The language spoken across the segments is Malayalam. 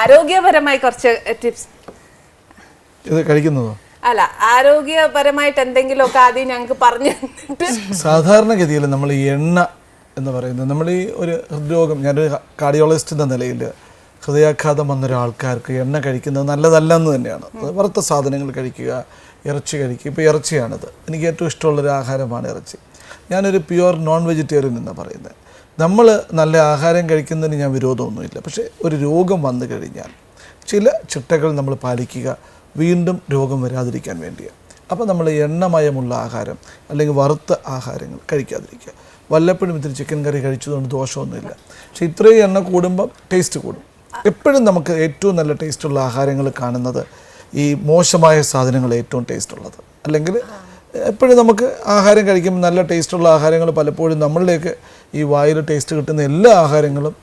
ആരോഗ്യപരമായി കുറച്ച് ടിപ്സ് ഇത് കഴിക്കുന്നതോ? അല്ല ആരോഗ്യപരമായിട്ട് എന്തെങ്കിലുമൊക്കെ ആദ്യം ഞങ്ങൾക്ക് പറഞ്ഞു സാധാരണ സാധാരണഗതിയിൽ നമ്മൾ ഈ എണ്ണ എന്ന് പറയുന്നത് നമ്മൾ ഈ ഒരു ഹൃദ്രോഗം ഞാനൊരു കാർഡിയോളജിസ്റ്റ് എന്ന നിലയിൽ ഹൃദയാഘാതം വന്ന ഒരാൾക്കാർക്ക് എണ്ണ കഴിക്കുന്നത് നല്ലതല്ല എന്ന് തന്നെയാണ് വറുത്ത സാധനങ്ങൾ കഴിക്കുക ഇറച്ചി കഴിക്കുക ഇപ്പോൾ ഇറച്ചിയാണിത്. എനിക്ക് ഏറ്റവും ഇഷ്ടമുള്ളൊരു ആഹാരമാണ് ഇറച്ചി. ഞാനൊരു പ്യുവർ നോൺ വെജിറ്റേറിയൻ എന്നാണ് പറയുന്നത്. നമ്മൾ നല്ല ആഹാരം കഴിക്കുന്നതിന് ഞാൻ വിരോധമൊന്നുമില്ല. പക്ഷേ ഒരു രോഗം വന്നു കഴിഞ്ഞാൽ ചില ചിട്ടകൾ നമ്മൾ പാലിക്കുക വീണ്ടും രോഗം വരാതിരിക്കാൻ വേണ്ടിയാണ്. അപ്പോൾ നമ്മൾ എണ്ണമയമുള്ള ആഹാരം അല്ലെങ്കിൽ വറുത്ത ആഹാരങ്ങൾ കഴിക്കാതിരിക്കുക. വല്ലപ്പോഴും ഇത്തിരി ചിക്കൻ കറി കഴിച്ചതുകൊണ്ട് ദോഷമൊന്നുമില്ല. പക്ഷേ ഇത്രയും എണ്ണ കൂടുമ്പം ടേസ്റ്റ് കൂടും. എപ്പോഴും നമുക്ക് ഏറ്റവും നല്ല ടേസ്റ്റുള്ള ആഹാരങ്ങൾ കാണുന്നത് ഈ മോശമായ സാധനങ്ങൾ ഏറ്റവും ടേസ്റ്റ് ഉള്ളത് അല്ലെങ്കിൽ എപ്പോഴും നമുക്ക് ആഹാരം കഴിക്കുമ്പോൾ നല്ല ടേസ്റ്റുള്ള ആഹാരങ്ങൾ പലപ്പോഴും നമ്മളിലേക്ക് ഈ വായിൽ ടേസ്റ്റ് കിട്ടുന്ന എല്ലാ ആഹാരങ്ങളും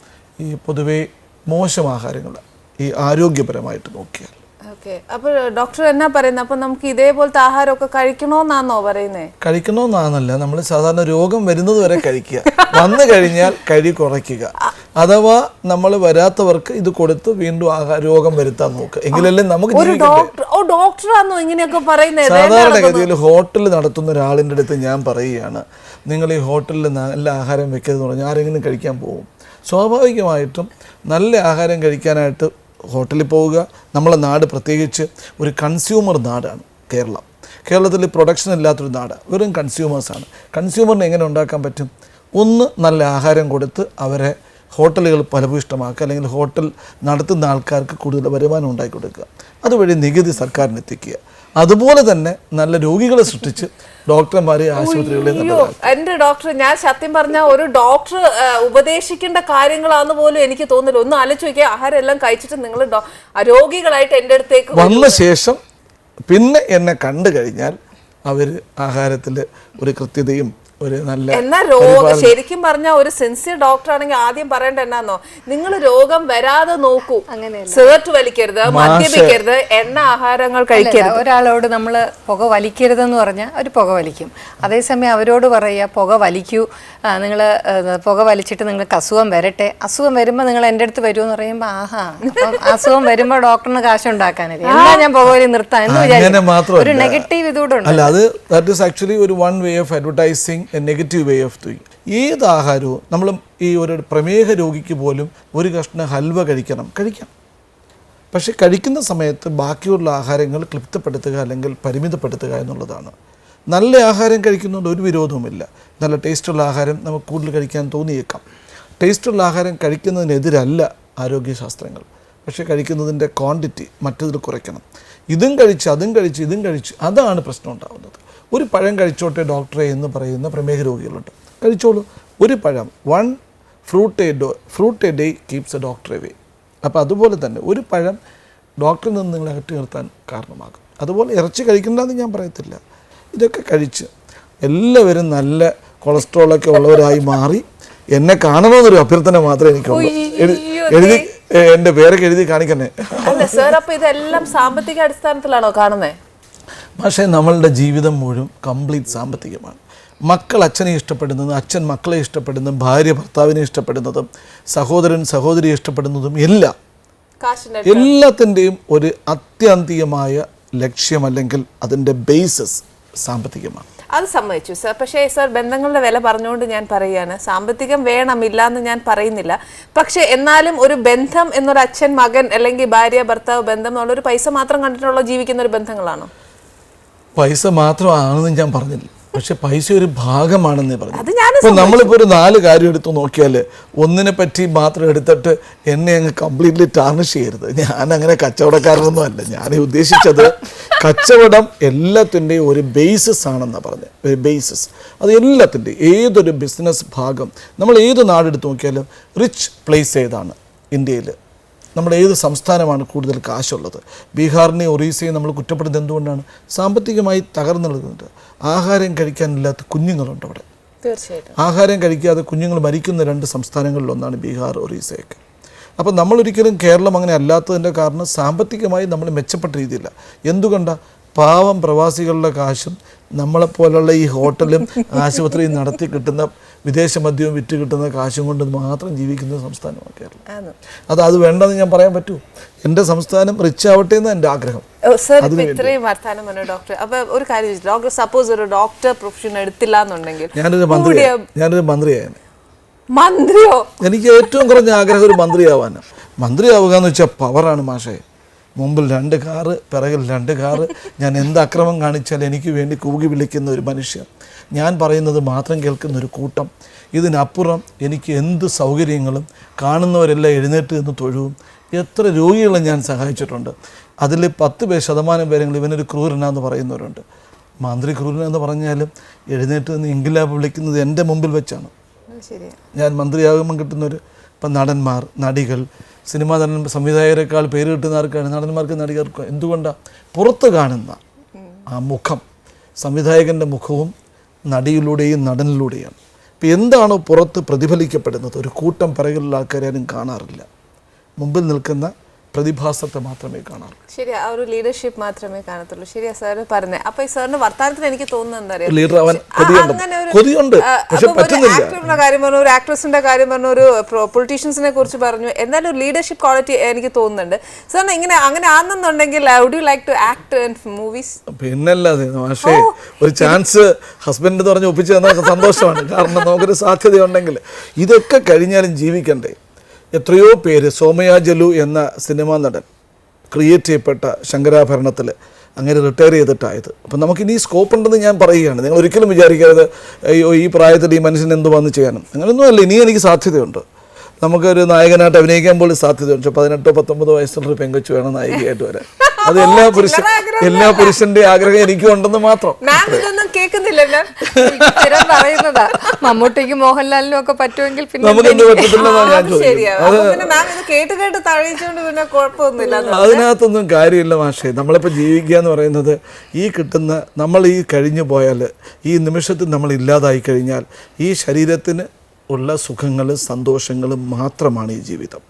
ഈ പൊതുവേ മോശം ആഹാരങ്ങൾ ഈ ആരോഗ്യപരമായിട്ട് നോക്കിയാൽ. ഓക്കെ. അപ്പോൾ ഡോക്ടർ എന്നാ പറയുന്നത്? അപ്പൊ നമുക്ക് ഇതേപോലത്തെ ആഹാരമൊക്കെ കഴിക്കണോന്നാന്നോ പറയുന്നത് കഴിക്കണമെന്നാണല്ല നമ്മൾ സാധാരണ രോഗം വരുന്നത് വരെ കഴിക്കുക. വന്നു കഴിഞ്ഞാൽ കഴി കുറയ്ക്കുക. അഥവാ നമ്മൾ വരാത്തവർക്ക് ഇത് കൊടുത്ത് വീണ്ടും രോഗം വരുത്താൻ നോക്കുക എങ്കിലല്ലേ നമുക്ക് ഇങ്ങനെയൊക്കെ പറയുന്നത് സാധാരണഗതിയിൽ ഹോട്ടൽ നടത്തുന്ന ഒരാളിന്റെ അടുത്ത് ഞാൻ പറയുകയാണ് നിങ്ങൾ ഈ ഹോട്ടലിൽ നല്ല ആഹാരം വെക്കരുതെന്ന് പറഞ്ഞാൽ ആരെങ്കിലും കഴിക്കാൻ പോകും. സ്വാഭാവികമായിട്ടും നല്ല ആഹാരം കഴിക്കാനായിട്ട് ഹോട്ടലിൽ പോവുക നമ്മളെ നാട് പ്രത്യേകിച്ച് ഒരു കൺസ്യൂമർ നാടാണ് കേരളം. കേരളത്തിൽ പ്രൊഡക്ഷൻ ഇല്ലാത്തൊരു നാട് വെറും കൺസ്യൂമേഴ്സാണ്. കൺസ്യൂമറിനെ എങ്ങനെ ഉണ്ടാക്കാൻ പറ്റും? ഒന്ന് നല്ല ആഹാരം കൊടുത്ത് അവരെ ഹോട്ടലുകൾ ഫലഭൂഷ്ടമാക്കുക അല്ലെങ്കിൽ ഹോട്ടൽ നടത്തുന്ന ആൾക്കാർക്ക് കൂടുതൽ വരുമാനം ഉണ്ടാക്കി കൊടുക്കുക അതുവഴി നികുതി സർക്കാരിന് എത്തിക്കുക അതുപോലെ തന്നെ നല്ല രോഗികളെ സൃഷ്ടിച്ച് ഡോക്ടർമാരെ ആശുപത്രികളിൽ എന്റെ ഡോക്ടർ ഞാൻ സത്യം പറഞ്ഞ ഒരു ഡോക്ടർ ഉപദേശിക്കേണ്ട കാര്യങ്ങളാന്ന് പോലും എനിക്ക് തോന്നില്ല ഒന്ന് ആലോചിച്ച് നോക്കിയാൽ ആഹാരം എല്ലാം കഴിച്ചിട്ട് നിങ്ങൾ രോഗികളായിട്ട് എന്റെ അടുത്തേക്ക് വന്ന ശേഷം പിന്നെ എന്നെ കണ്ടു കഴിഞ്ഞാൽ അവർ ആഹാരത്തിൽ ഒരു കൃത്യതയും ഒരു നല്ല എന്നാ രോഗം ശരിക്കും പറഞ്ഞ ഒരു സെൻസിയർ ഡോക്ടർ ആണെങ്കിൽ ആദ്യം പറയേണ്ട എന്നാന്നോ? നിങ്ങൾ രോഗം വരാതെ നോക്കൂ. സിഗരറ്റ് വലിക്കരുത് മദ്യപിക്കരുത് എണ്ണ ആഹാരങ്ങൾ കഴിക്കരുത്. ഒരാളോട് നമ്മൾ പുക വലിക്കരുതെന്ന് പറഞ്ഞാൽ അവർ പുക വലിക്കും. അതേസമയം അവരോട് പറയുക പുക വലിക്കൂ. നിങ്ങൾ പുക വലിച്ചിട്ട് നിങ്ങൾക്ക് അസുഖം വരട്ടെ. അസുഖം വരുമ്പോൾ നിങ്ങൾ എന്റെ അടുത്ത് വരുമെന്ന് പറയുമ്പോൾ ആഹാ അസുഖം വരുമ്പോൾ ഡോക്ടറിന് കാശ് ഉണ്ടാക്കാനില്ല എന്നാ ഞാൻ പുക വലി നിർത്താൻ എന്ന് വിചാരിച്ചു ഒരു നെഗറ്റീവ് ഇതുകൂടെ ഉണ്ട്. അല്ല അത് ദാറ്റ് ഈസ് ആക്ച്വലി ഒരു one way of advertising negative way of doing ഏത് ആഹാരവും നമ്മൾ ഈ ഒരു പ്രമേഹ രോഗിക്ക് പോലും ഒരു കഷ്ണം ഹൽവ കഴിക്കണം. കഴിക്കാം. പക്ഷേ കഴിക്കുന്ന സമയത്ത് ബാക്കിയുള്ള ആഹാരങ്ങൾ ക്ലിപ്തപ്പെടുത്തുക അല്ലെങ്കിൽ പരിമിതപ്പെടുത്തുക എന്നുള്ളതാണ്. നല്ല ആഹാരം കഴിക്കുന്നതുകൊണ്ട് ഒരു വിരോധവുമില്ല. നല്ല ടേസ്റ്റുള്ള ആഹാരം നമുക്ക് കൂടുതൽ കഴിക്കാൻ തോന്നിയേക്കാം. ടേസ്റ്റുള്ള ആഹാരം കഴിക്കുന്നതിനെതിരല്ല ആരോഗ്യശാസ്ത്രങ്ങൾ. പക്ഷേ കഴിക്കുന്നതിന്റെ ക്വാണ്ടിറ്റി മറ്റതിൽ കുറയ്ക്കണം. ഇതും കഴിച്ച് അതും കഴിച്ച് ഇതും കഴിച്ച് അതാണ് പ്രശ്നം ഉണ്ടാകുന്നത് ഒരു പഴം കഴിച്ചോട്ടെ ഡോക്ടറെ എന്ന് പറയുന്ന പ്രമേഹ രോഗികളുണ്ട്. കഴിച്ചോളൂ. ഒരു പഴം one fruit a do fruit a day keeps a doctor way അപ്പോൾ അതുപോലെ തന്നെ ഒരു പഴം ഡോക്ടറിൽ നിന്ന് നിങ്ങളെ അകറ്റി നിർത്താൻ കാരണമാകും. അതുപോലെ ഇറച്ചി കഴിക്കണ്ടെന്ന് ഞാൻ പറയത്തില്ല. ഇതൊക്കെ കഴിച്ച് എല്ലാവരും നല്ല കൊളസ്ട്രോളൊക്കെ ഉള്ളവരായി മാറി എന്നെ കാണണമെന്നൊരു അഭ്യർത്ഥന മാത്രമേ എനിക്കുള്ളൂ. എഴു- എഴുതി എന്റെ എന്റെ പേരൊക്കെ എഴുതി കാണിക്കണേ. അല്ല സർ അപ്പൊ ഇതെല്ലാം സാമ്പത്തിക അടിസ്ഥാനത്തിലാണോ കാണുന്നത് പക്ഷേ നമ്മളുടെ ജീവിതം മുഴുവൻ കംപ്ലീറ്റ് സാമ്പത്തികമാണ്. മക്കൾ അച്ഛനെ ഇഷ്ടപ്പെടുന്നതും അച്ഛൻ മക്കളെ ഇഷ്ടപ്പെടുന്നതും ഭാര്യ ഭർത്താവിനെ ഇഷ്ടപ്പെടുന്നതും സഹോദരൻ സഹോദരിയെ ഇഷ്ടപ്പെടുന്നതും എല്ലാം എല്ലാത്തിന്റെയും ഒരു അത്യന്തികമായ ലക്ഷ്യം അല്ലെങ്കിൽ അതിന്റെ ബേസിസ് സാമ്പത്തികമാണ്. അത് സമ്മതിച്ചു സർ. പക്ഷേ സർ ബന്ധങ്ങളുടെ വില പറഞ്ഞുകൊണ്ട് ഞാൻ പറയുകയാണ്. സാമ്പത്തികം വേണമില്ല എന്ന് ഞാൻ പറയുന്നില്ല. പക്ഷേ എന്നാലും ഒരു ബന്ധം എന്നൊരു അച്ഛൻ മകൻ അല്ലെങ്കിൽ ഭാര്യ ഭർത്താവ് ബന്ധം എന്നുള്ള ഒരു പൈസ മാത്രം കണ്ടിട്ടുള്ള ജീവിക്കുന്ന ഒരു ബന്ധങ്ങളാണോ? പൈസ മാത്രമാണെന്ന് ഞാൻ പറഞ്ഞില്ല. പക്ഷെ പൈസ ഒരു ഭാഗമാണെന്നേ പറഞ്ഞു ഇപ്പൊ നമ്മളിപ്പോ ഒരു നാല് കാര്യം എടുത്തു നോക്കിയാൽ ഒന്നിനെ പറ്റി മാത്രം എടുത്തിട്ട് എന്നെ അങ്ങ് കംപ്ലീറ്റ്ലി ടാർണിഷ് ചെയ്യരുത്. ഞാൻ അങ്ങനെ കച്ചവടക്കാരനൊന്നും അല്ല. ഞാൻ ഉദ്ദേശിച്ചത് കച്ചവടം എല്ലാത്തിന്റെയും ഒരു ബേസിസ് ആണെന്നാണ് പറഞ്ഞത് ഒരു ബേസിസ് അത് എല്ലാത്തിന്റെയും ഏതൊരു ബിസിനസ് ഭാഗം നമ്മൾ ഏത് നാടെടുത്ത് നോക്കിയാലും റിച്ച് പ്ലേസ് ഏതാണ് ഇന്ത്യയിൽ നമ്മുടെ ഏത് സംസ്ഥാനമാണ് കൂടുതൽ കാശുള്ളത്? ബീഹാറിനെ ഒറീസയും നമ്മൾ കുറ്റപ്പെടുന്നത് എന്തുകൊണ്ടാണ്? സാമ്പത്തികമായി തകർന്നു നിൽക്കുന്നുണ്ട്. ആഹാരം കഴിക്കാനില്ലാത്ത കുഞ്ഞുങ്ങളുണ്ട് അവിടെ. തീർച്ചയായിട്ടും. ആഹാരം കഴിക്കാതെ കുഞ്ഞുങ്ങൾ മരിക്കുന്ന രണ്ട് സംസ്ഥാനങ്ങളിലൊന്നാണ് ബീഹാർ ഒറീസയൊക്കെ. അപ്പോൾ നമ്മളൊരിക്കലും കേരളം അങ്ങനെ അല്ലാത്തതിന്റെ കാരണം സാമ്പത്തികമായി നമ്മൾ മെച്ചപ്പെട്ട രീതിയില്ല. എന്തുകൊണ്ടാണ് പാവം പ്രവാസികളുടെ കാശും നമ്മളെപ്പോലുള്ള ഈ ഹോട്ടലും ആശുപത്രിയും നടത്തി കിട്ടുന്ന വിദേശ മദ്യവും വിറ്റ് കിട്ടുന്ന കാശും കൊണ്ട് മാത്രം ജീവിക്കുന്ന സംസ്ഥാനമാണ് കേരളം. അത് അത് വേണ്ടെന്ന് ഞാൻ പറയാൻ പറ്റൂ. എന്റെ സംസ്ഥാനം റിച്ച് ആവട്ടെ എന്ന് എന്റെ ആഗ്രഹം. സർ ഇത്രയും ഡോക്ടർ അപ്പൊ ഒരു കാര്യം ഡോക്ടർ സപ്പോസ് ഒരു ഡോക്ടർ പ്രൊഫഷൻ എടുത്തില്ല എന്നുണ്ടെങ്കിൽ ഞാനൊരു മന്ത്രി ഞാനൊരു മന്ത്രിയായിരുന്നു മന്ത്രിയോ? എനിക്ക് ഏറ്റവും കുറഞ്ഞ ആഗ്രഹം ഒരു മന്ത്രിയാവാനാണ് മന്ത്രിയാവുക എന്ന് വെച്ചാൽ പവറാണ് മാഷേ. മുമ്പിൽ രണ്ട് കാറ് പിറകിൽ രണ്ട് കാറ്. ഞാൻ എന്ത് അക്രമം കാണിച്ചാൽ എനിക്ക് വേണ്ടി കൂകി വിളിക്കുന്ന ഒരു മനുഷ്യൻ. ഞാൻ പറയുന്നത് മാത്രം കേൾക്കുന്ന ഒരു കൂട്ടം. ഇതിനപ്പുറം എനിക്ക് എന്ത് സൗകര്യങ്ങളും കാണുന്നവരെല്ലാം എഴുന്നേറ്റ് നിന്ന് തൊഴുവും. എത്ര രോഗികളെ ഞാൻ സഹായിച്ചിട്ടുണ്ട്. അതിൽ പത്ത് പേർ ശതമാനം പേരെങ്കിൽ ഇവനൊരു ക്രൂരനാന്ന് പറയുന്നവരുണ്ട്. മന്ത്രി ക്രൂരനെന്ന് പറഞ്ഞാലും എഴുന്നേറ്റ് നിന്ന് ഇംഗിലാബ് വിളിക്കുന്നത് എന്റെ മുമ്പിൽ വെച്ചാണ്. ഞാൻ മന്ത്രിയാകുമ്പം കിട്ടുന്നൊരു ഇപ്പം നടന്മാർ നടികൾ സിനിമാ നടൻ സംവിധായകരെക്കാൾ പേര് കിട്ടുന്ന ആർക്കാണ്? നടന്മാർക്ക് നടികർക്കും എന്തുകൊണ്ടാണ് പുറത്ത് കാണുന്ന ആ മുഖം സംവിധായകന്റെ മുഖവും നടിയിലൂടെയും നടനിലൂടെയാണ് ഇപ്പം എന്താണോ പുറത്ത് പ്രതിഫലിക്കപ്പെടുന്നത്? ഒരു കൂട്ടം പിറകിലുള്ള ആൾക്കാരെ കാണാറില്ല. മുമ്പിൽ നിൽക്കുന്ന പ്രതിഭാസത്തെ മാത്രമേ കാണാറുള്ളൂ. ശരിയാ ആ ഒരു ലീഡർഷിപ്പ് മാത്രമേ കാണത്തുള്ളൂ. ശരിയാ സാർ പറഞ്ഞേ. അപ്പൊ ഈ സാറിന്റെ വർത്താനത്തിന് എനിക്ക് തോന്നുന്നത് എന്താ അറിയോ? ലീഡർ അവൻ കൊതിയുണ്ട്. പക്ഷെ പറ്റുന്നില്ല. ആക്ടറുടെ കാര്യം പറഞ്ഞു ഒരു ആക്ട്രസിന്റെ കാര്യം പറഞ്ഞു ഒരു പൊളിറ്റീഷ്യൻസിനെ കുറിച്ച് പറഞ്ഞു. എന്നാലും ഒരു ലീഡർഷിപ്പ് ക്വാളിറ്റി എനിക്ക് തോന്നുന്നുണ്ട്. സാറിന് ഇങ്ങനെ അങ്ങനെ ആണെന്നുണ്ടെങ്കിൽ would you like to act in movies പിന്നല്ലാതെ പക്ഷേ ഒരു ചാൻസ് ഹസ്ബൻഡ് എന്ന് പറഞ്ഞ് ഒപ്പിച്ച് തന്നാൽ സന്തോഷമാണ്. കാരണം നമുക്കൊരു സാധ്യതയുണ്ടെങ്കിൽ ഇതൊക്കെ കഴിഞ്ഞാലും ജീവിക്കണ്ടേ? എത്രയോ പേര് സോമയാ ജലു എന്ന സിനിമാ നടൻ ക്രിയേറ്റ് ചെയ്യപ്പെട്ട ശങ്കരാഭരണത്തിൽ അങ്ങനെ റിട്ടയർ ചെയ്തിട്ടായത്. അപ്പം നമുക്കിനി സ്കോപ്പ് ഉണ്ടെന്ന് ഞാൻ പറയുകയാണ്. നിങ്ങൾ ഒരിക്കലും വിചാരിക്കരുത് അയ്യോ ഈ പ്രായത്തിൽ ഈ മനുഷ്യൻ എന്ത് വന്ന് ചെയ്യാനും? അങ്ങനെയൊന്നും അല്ല ഇനി എനിക്ക് സാധ്യതയുണ്ട്. നമുക്കൊരു നായകനായിട്ട് അഭിനയിക്കാൻ പോലും സാധ്യതയുണ്ട്. പതിനെട്ടോ പത്തൊമ്പതോ വയസ്സുള്ളൊരു പെങ്കൊച്ചു വേണം നായികയായിട്ട് വരാൻ. അത് എല്ലാ എല്ലാ പുരുഷന്റെ ആഗ്രഹം എനിക്കും ഉണ്ടെന്ന് മാത്രം മാം ഇതൊന്നും കേൾക്കുന്നില്ല മാം സ്ഥിരം പറയുന്നതാ. മമ്മൂട്ടിക്കും മോഹൻലാലിനും ഒക്കെ പറ്റുമെങ്കിൽ പിന്നെ പറ്റത്തില്ലെന്നാണ് ഞാൻ ചോദിക്കുന്നത്. അതിനകത്തൊന്നും കാര്യമില്ല മാഷേ. നമ്മളിപ്പോൾ ജീവിക്കുക എന്ന് പറയുന്നത് ഈ കിട്ടുന്ന നമ്മൾ ഈ കഴിഞ്ഞു പോയാൽ ഈ നിമിഷത്തിൽ നമ്മൾ ഇല്ലാതായി കഴിഞ്ഞാൽ ഈ ശരീരത്തിന് ഉള്ള സുഖങ്ങളും സന്തോഷങ്ങളും മാത്രമാണ് ഈ ജീവിതം.